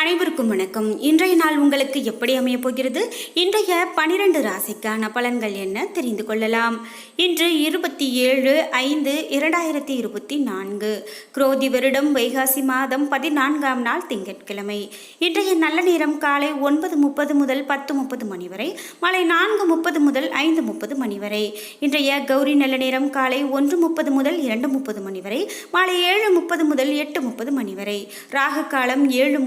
அனைவருக்கும் வணக்கம். இன்றைய நாள் உங்களுக்கு எப்படி அமையப் போகிறது? இன்றைய பனிரெண்டு ராசிக்கான பலன்கள் என்ன தெரிந்து கொள்ளலாம். இன்று இருபத்தி ஏழு ஐந்து இரண்டாயிரத்தி இருபத்தி நான்கு. குரோதி வருடம் வைகாசி மாதம் பதினான்காம் நாள் திங்கட்கிழமை. இன்றைய நல்ல நேரம் காலை ஒன்பது முப்பது முதல் பத்து முப்பது மணி வரை மாலை நான்கு முப்பது முதல் ஐந்து முப்பது மணி வரை. இன்றைய கௌரி நல்ல நேரம் காலை ஒன்று முப்பது முதல் இரண்டு முப்பது மணி வரை மாலை ஏழு முப்பது முதல் எட்டு முப்பது மணி வரை. ராகு காலம் ஏழு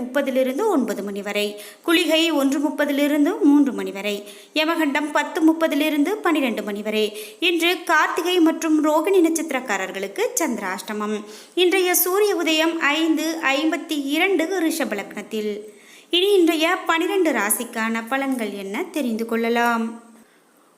முப்பதிலிருந்து ஒன்பது மணி வரை. குளிகை ஒன்று முப்பதிலிருந்து மூன்று மணி வரை. யமகண்டம் பத்து முப்பதிலிருந்து பன்னிரெண்டு மணி வரை. இன்று கார்த்திகை மற்றும் ரோகிணி நட்சத்திரக்காரர்களுக்கு சந்திராஷ்டமம். இன்றைய சூரிய உதயம் ஐந்து ஐம்பத்தி இரண்டு ரிஷப லக்னத்தில். இனி இன்றைய பனிரெண்டு ராசிக்கான பலன்கள் என்ன தெரிந்து கொள்ளலாம்?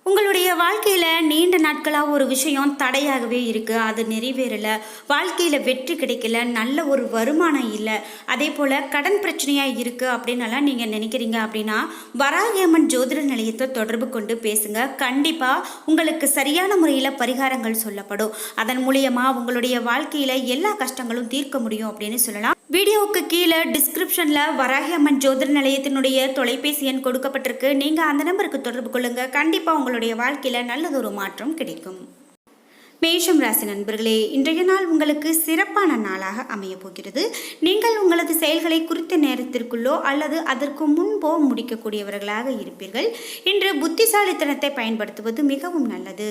உங்களுடைய வாழ்க்கையில் நீண்ட நாட்களாக ஒரு விஷயம் தடையாகவே இருக்குது அது நிறைவேறலை. வாழ்க்கையில் வெற்றி கிடைக்கல. நல்ல ஒரு வருமானம் இல்லை. அதே போல் கடன் பிரச்சனையாக இருக்குது அப்படின்னலாம் நீங்கள் நினைக்கிறீங்க அப்படின்னா வராகியம்மன் ஜோதிட நிலையத்தை தொடர்பு கொண்டு பேசுங்க. கண்டிப்பாக உங்களுக்கு சரியான முறையில் பரிகாரங்கள் சொல்லப்படும். அதன் மூலியமாக உங்களுடைய வாழ்க்கையில் எல்லா கஷ்டங்களும் தீர்க்க முடியும் அப்படின்னு சொல்லலாம். வீடியோவுக்கு கீழே டிஸ்கிரிப்ஷனில் வராகி அம்மன் ஜோதிட நிலையத்தினுடைய தொலைபேசி எண் கொடுக்கப்பட்டிருக்கு. நீங்கள் அந்த நம்பருக்கு தொடர்பு கொள்ளுங்கள் கண்டிப்பாக உங்களுடைய வாழ்க்கையில் நல்லதொரு மாற்றம் கிடைக்கும். மேஷம் ராசி நண்பர்களே இன்றைய நாள் உங்களுக்கு சிறப்பான நாளாக அமையப் போகிறது. நீங்கள் உங்களது செயல்களை குறித்த நேரத்திற்குள்ளோ அல்லது அதற்கு முன்போ முடிக்கக்கூடியவர்களாக இருப்பீர்கள். இன்று புத்திசாலித்தனத்தை பயன்படுத்துவது மிகவும் நல்லது.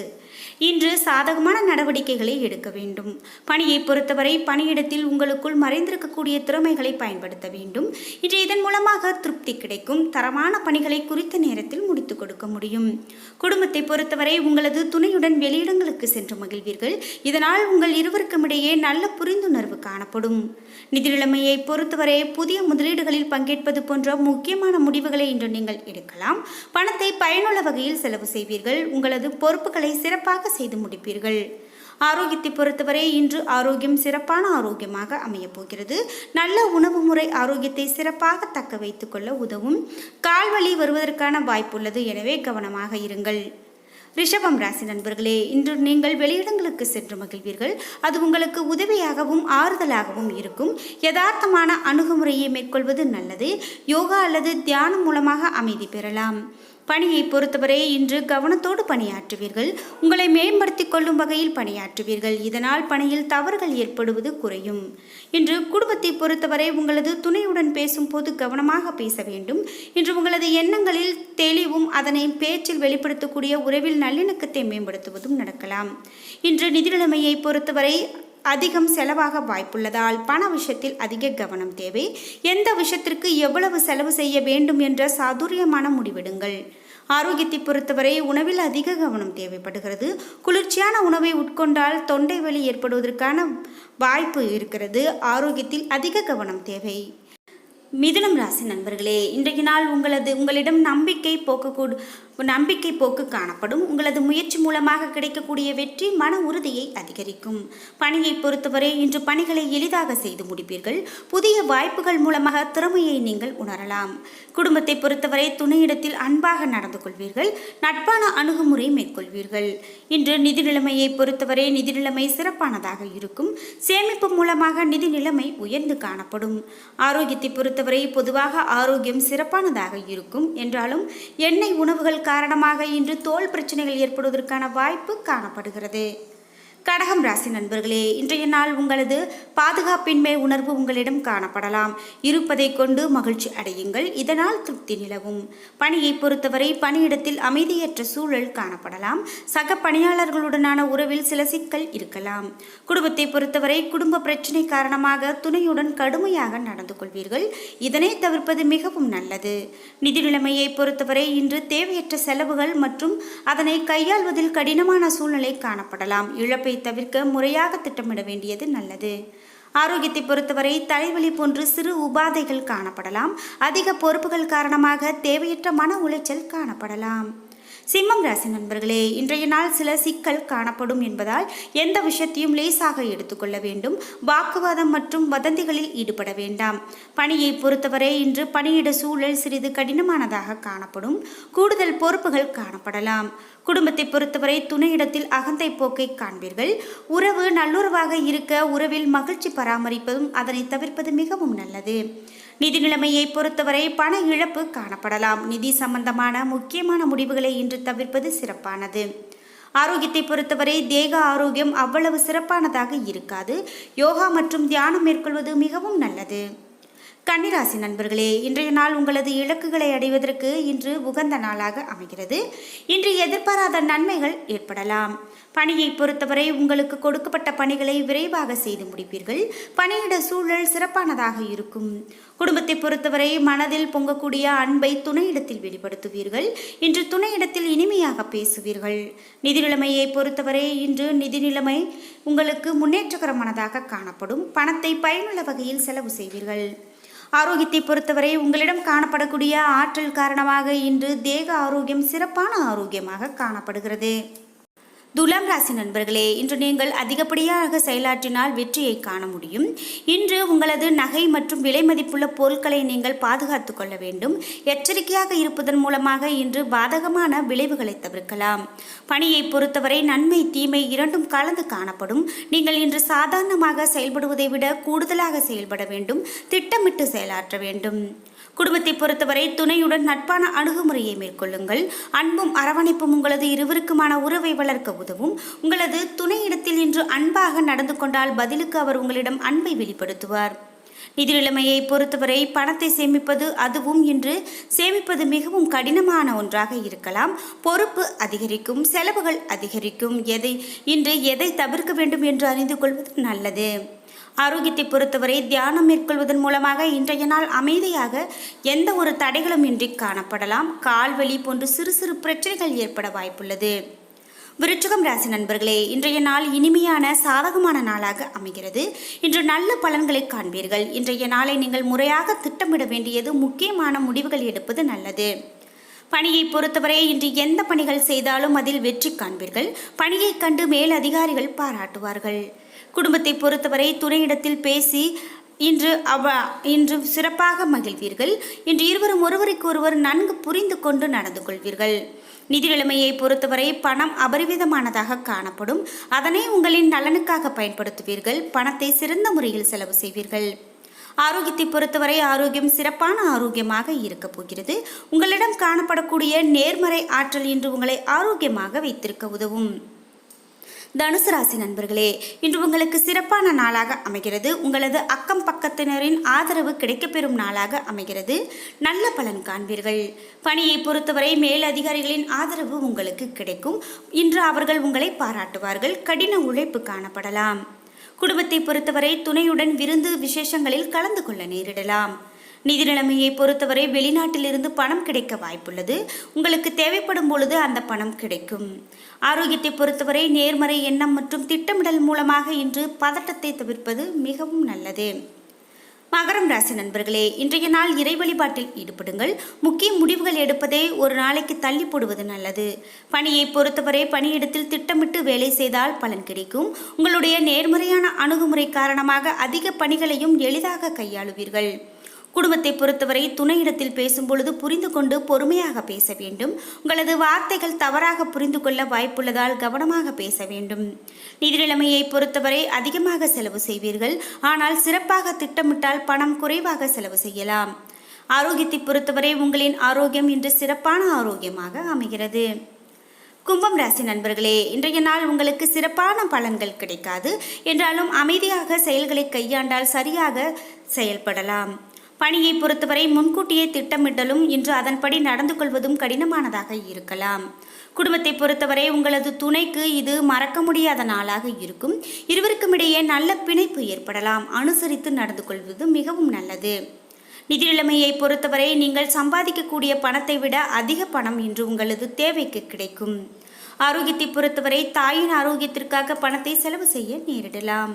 இன்று சாதகமான நடவடிக்கைகளை எடுக்க வேண்டும். பணியை பொறுத்தவரை பணியிடத்தில் உங்களுக்குள் மறைந்திருக்கக்கூடிய திறமைகளை பயன்படுத்த வேண்டும். இன்று இதன் மூலமாக திருப்தி கிடைக்கும். தரமான பணிகளை குறித்த நேரத்தில் முடித்துக் கொடுக்க முடியும். குடும்பத்தை பொறுத்தவரை உங்களது துணையுடன் வெளியிடங்களுக்கு சென்று மகிழ்வீர்கள். இதனால் உங்கள் இருவருக்கும் இடையே நல்ல புரிந்துணர்வு காணப்படும். நிதி நிலைமையை பொறுத்தவரை புதிய முதலீடுகளில் பங்கேற்பது போன்ற முக்கியமான முடிவுகளை இன்று நீங்கள் எடுக்கலாம். பணத்தை பயனுள்ள வகையில் செலவு செய்வீர்கள். உங்களது பொறுப்புகளை சிறப்பாக செய்து முடிப்பீர்கள். ஆரோக்கியத்தை பொறுத்தவரை இன்று ஆரோக்கியம் சிறப்பான ஆரோக்கியமாக அமையப் போகிறது நல்ல உணவு முறை ஆரோக்கியத்தை சிறப்பாக தக்க வைத்துக்கொள்ள உதவும். கால்வழி வருவதற்கான வாய்ப்புள்ளது. எனவே கவனமாக இருங்கள். ரிஷபம் ராசி நண்பர்களே இன்று நீங்கள் வெளியிடங்களுக்கு சென்று மகிழ்வீர்கள். அது உங்களுக்கு உதவியாகவும் ஆறுதலாகவும் இருக்கும். யதார்த்தமான அணுகுமுறையை மேற்கொள்வது நல்லது. யோகா அல்லது தியானம் மூலமாக அமைதி பெறலாம். பணியை பொறுத்தவரை இன்று கவனத்தோடு பணியாற்றுவீர்கள். உங்களை மேம்படுத்திக் கொள்ளும் வகையில் பணியாற்றுவீர்கள். இதனால் பணியில் தவறுகள் ஏற்படுவது குறையும். இன்று குடும்பத்தை பொறுத்தவரை உங்களது துணையுடன் பேசும்போது கவனமாக பேச வேண்டும். இன்று உங்களது எண்ணங்களில் தெளிவும் அதனை பேச்சில் வெளிப்படுத்தக்கூடிய உறவில் நல்லிணக்கத்தை மேம்படுத்துவதும் நடக்கலாம். இன்று நிதிநிலைமையை பொறுத்தவரை அதிகம் செலவாக வாய்ப்புள்ளதால் பண விஷயத்தில் அதிக கவனம் தேவை. எந்த விஷயத்திற்கு எவ்வளவு செலவு செய்ய வேண்டும் என்ற சாதுரியமான முடிவெடுங்கள். ஆரோக்கியத்தை பொறுத்தவரை உணவில் அதிக கவனம் தேவைப்படுகிறது. குளிர்ச்சியான உணவை உட்கொண்டால் தொண்டை வலி ஏற்படுவதற்கான வாய்ப்பு இருக்கிறது. ஆரோக்கியத்தில் அதிக கவனம் தேவை. மிதுனம் ராசி நண்பர்களே இன்றைய நாள் உங்களது உங்களிடம் நம்பிக்கை போக்கக்கூடு நம்பிக்கை போக்கு காணப்படும். உங்களது முயற்சி மூலமாக கிடைக்கக்கூடிய வெற்றி மன உறுதியை அதிகரிக்கும். பணியை பொறுத்தவரை இன்று பணிகளை எளிதாக செய்து முடிப்பீர்கள். புதிய வாய்ப்புகள் மூலமாக திறமையை நீங்கள் உணரலாம். குடும்பத்தை பொறுத்தவரை துணையிடத்தில் அன்பாக நடந்து கொள்வீர்கள். நட்பான அணுகுமுறை மேற்கொள்வீர்கள். இன்று நிதி நிலைமையை பொறுத்தவரை நிதி நிலைமை சிறப்பானதாக இருக்கும். சேமிப்பு மூலமாக நிதி நிலைமை உயர்ந்து காணப்படும். ஆரோக்கியத்தை பொறுத்தவரை பொதுவாக ஆரோக்கியம் சிறப்பானதாக இருக்கும். என்றாலும் எண்ணெய் உணவுகள் காரணமாக இன்று தோல் பிரச்சனைகள் ஏற்படுவதற்கான வாய்ப்பு காணப்படுகிறது. கடகம் ராசி நண்பர்களே இன்றைய நாள் உங்களது பாதுகாப்பின்மை உணர்வு உங்களிடம் காணப்படலாம். இருப்பதை கொண்டு மகிழ்ச்சி அடையுங்கள். இதனால் திருப்தி நிலவும். பணியை பொறுத்தவரை பணியிடத்தில் அமைதியற்ற சூழல் காணப்படலாம். சக பணியாளர்களுடனான உறவில் சில சிக்கல் இருக்கலாம். குடும்பத்தை பொறுத்தவரை குடும்ப பிரச்சனை காரணமாக துணையுடன் கடுமையாக நடந்து கொள்வீர்கள். இதனை தவிர்ப்பது மிகவும் நல்லது. நிதி நிலைமையை பொறுத்தவரை இன்று தேவையற்ற செலவுகள் மற்றும் அதனை கையாள்வதில் கடினமான சூழ்நிலை காணப்படலாம். இழப்பை தவிர்க்க முறையாக திட்டமிட வேண்டியது நல்லது. ஆரோக்கியத்தை பொறுத்தவரை தலைவலி போன்று சிறு உபாதைகள் காணப்படலாம். அதிக பொறுப்புகள் காரணமாக தேவையற்ற மன உளைச்சல் காணப்படலாம். சிம்மம் ராசி நண்பர்களே இன்றைய நாள் சில சிக்கல் காணப்படும் என்பதால் எந்த விஷயத்தையும் லேசாக எடுத்துக்கொள்ள வேண்டும். வாக்குவாதம் மற்றும் வதந்திகளில் ஈடுபட வேண்டாம். பணியை பொறுத்தவரை இன்று பணியிட சூழல் சிறிது கடினமானதாக காணப்படும். கூடுதல் பொறுப்புகள் காணப்படலாம். குடும்பத்தை பொறுத்தவரை துணையிடத்தில் அகந்தை போக்கை காண்பீர்கள். உறவு நல்லுறவாக இருக்க உறவில் மகிழ்ச்சி பராமரிப்பதும் அதனை தவிர்ப்பது மிகவும் நல்லது. நிதி நிலைமையை பொறுத்தவரை பண இழப்பு காணப்படலாம். நிதி சம்பந்தமான முக்கியமான முடிவுகளை இன்று தவிர்ப்பது சிறப்பானது. ஆரோக்கியத்தை பொறுத்தவரை தேக ஆரோக்கியம் அவ்வளவு சிறப்பானதாக இருக்காது. யோகா மற்றும் தியானம் மேற்கொள்வது மிகவும் நல்லது. கன்னிராசி நண்பர்களே இன்றைய நாள் உங்களது இலக்குகளை அடைவதற்கு இன்று உகந்த நாளாக அமைகிறது. இன்று எதிர்பாராத நன்மைகள் ஏற்படலாம். பணியை பொறுத்தவரை உங்களுக்கு கொடுக்கப்பட்ட பணிகளை விரைவாக செய்து முடிப்பீர்கள். பணியிட சூழல் சிறப்பானதாக இருக்கும். குடும்பத்தை பொறுத்தவரை மனதில் பொங்கக்கூடிய அன்பை துணையிடத்தில் வெளிப்படுத்துவீர்கள். இன்று துணையிடத்தில் இனிமையாக பேசுவீர்கள். நிதி நிலைமையை பொறுத்தவரை இன்று நிதி நிலைமை உங்களுக்கு முன்னேற்றகரமானதாக காணப்படும். பணத்தை பயனுள்ள வகையில் செலவு செய்வீர்கள். ஆரோக்கியத்தை பொறுத்தவரை உங்களிடம் காணப்படக்கூடிய ஆற்றல் காரணமாக இன்று தேக ஆரோக்கியம் சிறப்பான ஆரோக்கியமாக காணப்படுகிறது. துலாம் ராசி நண்பர்களே இன்று நீங்கள் அதிகப்படியாக செயலாற்றினால் வெற்றியை காண முடியும். இன்று உங்களது நகை மற்றும் விலை மதிப்புள்ள பொருட்களை நீங்கள் பாதுகாத்து கொள்ள வேண்டும். எச்சரிக்கையாக இருப்பதன் மூலமாக இன்று பாதகமான விளைவுகளை தவிர்க்கலாம். பணியை பொறுத்தவரை நன்மை தீமை இரண்டும் கலந்து காணப்படும். நீங்கள் இன்று சாதாரணமாக செயல்படுவதை விட கூடுதலாக செயல்பட வேண்டும். திட்டமிட்டு செயலாற்ற வேண்டும். குடும்பத்தை பொறுத்தவரை துணையுடன் நட்பான அணுகுமுறையை மேற்கொள்ளுங்கள். அன்பும் அரவணைப்பும் உங்களது இருவருக்குமான உறவை வளர்க்க உதவும். உங்களது துணையிடத்தில் இன்று அன்பாக நடந்து கொண்டால் பதிலுக்கு அவர் உங்களிடம் அன்பை வெளிப்படுத்துவார். நிதி நிலைமையை பொறுத்தவரை பணத்தை சேமிப்பது அதுவும் இன்று சேமிப்பது மிகவும் கடினமான ஒன்றாக இருக்கலாம். பொறுப்பு அதிகரிக்கும் செலவுகள் அதிகரிக்கும். எதை இன்று எதை தவிர்க்க வேண்டும் என்று அறிந்து கொள்வது நல்லது. ஆரோக்கியத்தை பொறுத்தவரை தியானம் மேற்கொள்வதன் மூலமாக இன்றைய நாள் அமைதியாக எந்த ஒரு தடைகளும் இன்றி காணப்படலாம். கால்வலி போன்ற சிறு சிறு பிரச்சனைகள் ஏற்பட வாய்ப்புள்ளது. விருச்சகம் ராசி நண்பர்களே இன்றைய நாள் இனிமையான சாதகமான நாளாக அமைகிறது. இன்று நல்ல பலன்களை காண்பீர்கள். இன்றைய நாளை நீங்கள் முறையாக திட்டமிட வேண்டியது முக்கியமான முடிவுகள் எடுப்பது நல்லது. பணியை பொறுத்தவரை இன்று எந்த பணிகள் செய்தாலும் அதில் வெற்றி காண்பீர்கள். பணியைக் கண்டு மேல் அதிகாரிகள் பாராட்டுவார்கள். குடும்பத்தை பொறுத்தவரை துணையிடத்தில் பேசி இன்று அவ இன்று சிறப்பாக மகிழ்வீர்கள். இன்று இருவரும் ஒருவருக்கு ஒருவர் நன்கு புரிந்து கொண்டு நடந்து கொள்வீர்கள். நிதி நிலைமையை பொறுத்தவரை பணம் அபரிவிதமானதாக காணப்படும். அதனை உங்களின் நலனுக்காக பயன்படுத்துவீர்கள். பணத்தை சிறந்த முறையில் செலவு செய்வீர்கள். ஆரோக்கியத்தை பொறுத்தவரை ஆரோக்கியம் சிறப்பான ஆரோக்கியமாக இருக்கப் போகிறது. உங்களிடம் காணப்படக்கூடிய நேர்மறை ஆற்றல் இன்று உங்களை ஆரோக்கியமாக வைத்திருக்க உதவும். தனுசு ராசி நண்பர்களே இன்று உங்களுக்கு சிறப்பான நாளாக அமைகிறது. உங்களது அக்கம் பக்கத்தினரின் ஆதரவு கிடைக்கப்பெறும் நாளாக அமைகிறது. நல்ல பலன் காண்பீர்கள். பணியை பொறுத்தவரை மேலதிகாரிகளின் ஆதரவு உங்களுக்கு கிடைக்கும். இன்று அவர்கள் உங்களை பாராட்டுவார்கள். கடின உழைப்பு காணப்படலாம். குடும்பத்தை பொறுத்தவரை துணையுடன் விருந்து விசேஷங்களில் கலந்து கொள்ள நேரிடலாம். நிதி நிலைமையை பொறுத்தவரை வெளிநாட்டிலிருந்து பணம் கிடைக்க வாய்ப்புள்ளது. உங்களுக்கு தேவைப்படும் பொழுது அந்த பணம் கிடைக்கும். ஆரோக்கியத்தை பொறுத்தவரை நேர்மறை எண்ணம் மற்றும் திட்டமிடல் மூலமாக இன்று பதட்டத்தை தவிர்ப்பது மிகவும் நல்லது. மகரம் ராசி நண்பர்களே இன்றைய நாள் இறை வழிபாட்டில் ஈடுபடுங்கள். முக்கிய முடிவுகள் எடுப்பதை ஒரு நாளைக்கு தள்ளி போடுவது நல்லது. பணியை பொறுத்தவரை பணியிடத்தில் திட்டமிட்டு வேலை செய்தால் பலன் கிடைக்கும். உங்களுடைய நேர்மறையான அணுகுமுறை காரணமாக அதிக பணிகளையும் எளிதாக கையாளுவீர்கள். குடும்பத்தை பொறுத்தவரை துணையிடத்தில் பேசும் பொழுது புரிந்து கொண்டு பொறுமையாக பேச வேண்டும். உங்களது வார்த்தைகள் தவறாக புரிந்து கொள்ள வாய்ப்புள்ளதால் கவனமாக பேச வேண்டும். நிதிநிலைமையை பொறுத்தவரை அதிகமாக செலவு செய்வீர்கள். ஆனால் சிறப்பாக திட்டமிட்டால் பணம் குறைவாக செலவு செய்யலாம். ஆரோக்கியத்தை பொறுத்தவரை உங்களின் ஆரோக்கியம் இன்று சிறப்பான ஆரோக்கியமாக அமைகிறது. கும்பம் ராசி நண்பர்களே இன்றைய நாள் உங்களுக்கு சிறப்பான பலன்கள் கிடைக்காது. என்றாலும் அமைதியாக செயல்களை கையாண்டால் சரியாக செயல்படலாம். பணியை பொறுத்தவரை முன்கூட்டியே திட்டமிடலும் இன்று அதன்படி நடந்து கொள்வதும் கடினமானதாக இருக்கலாம். குடும்பத்தை பொறுத்தவரை உங்களது துணைக்கு இது மறக்க முடியாத நாளாக இருக்கும். இருவருக்கும் இடையே நல்ல பிணைப்பு ஏற்படலாம். அனுசரித்து நடந்து கொள்வது மிகவும் நல்லது. நிதி நிலைமையை பொறுத்தவரை நீங்கள் சம்பாதிக்கக்கூடிய பணத்தை விட அதிக பணம் இன்று உங்களது தேவைக்கு கிடைக்கும். ஆரோக்கியத்தை பொறுத்தவரை தாயின் ஆரோக்கியத்திற்காக பணத்தை செலவு செய்ய நேரிடலாம்.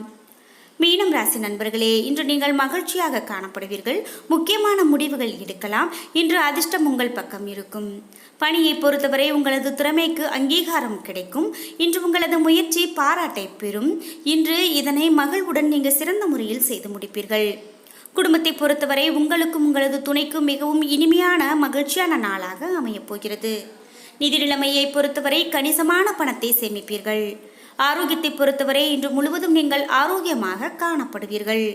மீனம் ராசி நண்பர்களே இன்று நீங்கள் மகிழ்ச்சியாக காணப்படுவீர்கள். முக்கியமான முடிவுகள் எடுக்கலாம். இன்று அதிர்ஷ்டம் உங்கள் பக்கம் இருக்கும். பணியை பொறுத்தவரை உங்களது திறமைக்கு அங்கீகாரம் கிடைக்கும். இன்று உங்களது முயற்சி பாராட்டை பெறும். இன்று இதனை மகிழ்வுடன் நீங்கள் சிறந்த முறையில் செய்து முடிப்பீர்கள். குடும்பத்தை பொறுத்தவரை உங்களுக்கும் உங்களது துணைக்கும் மிகவும் இனிமையான மகிழ்ச்சியான நாளாக அமையப் போகிறது. நிதி நிலைமையை பொறுத்தவரை கணிசமான பணத்தை சேமிப்பீர்கள். ஆரோக்கியத்தை பொறுத்தவரை இன்று முழுவதும் நீங்கள் ஆரோக்கியமாக காணப்படுவீர்கள்.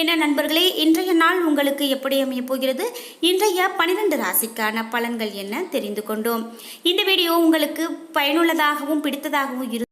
என்ன நண்பர்களே இன்றைய நாள் உங்களுக்கு எப்படி அமையப் போகிறது? இன்றைய பனிரெண்டு ராசிக்கான பலன்கள் என்ன தெரிந்து கொண்டோம். இந்த வீடியோ உங்களுக்கு பயனுள்ளதாகவும் பிடித்ததாகவும் இரு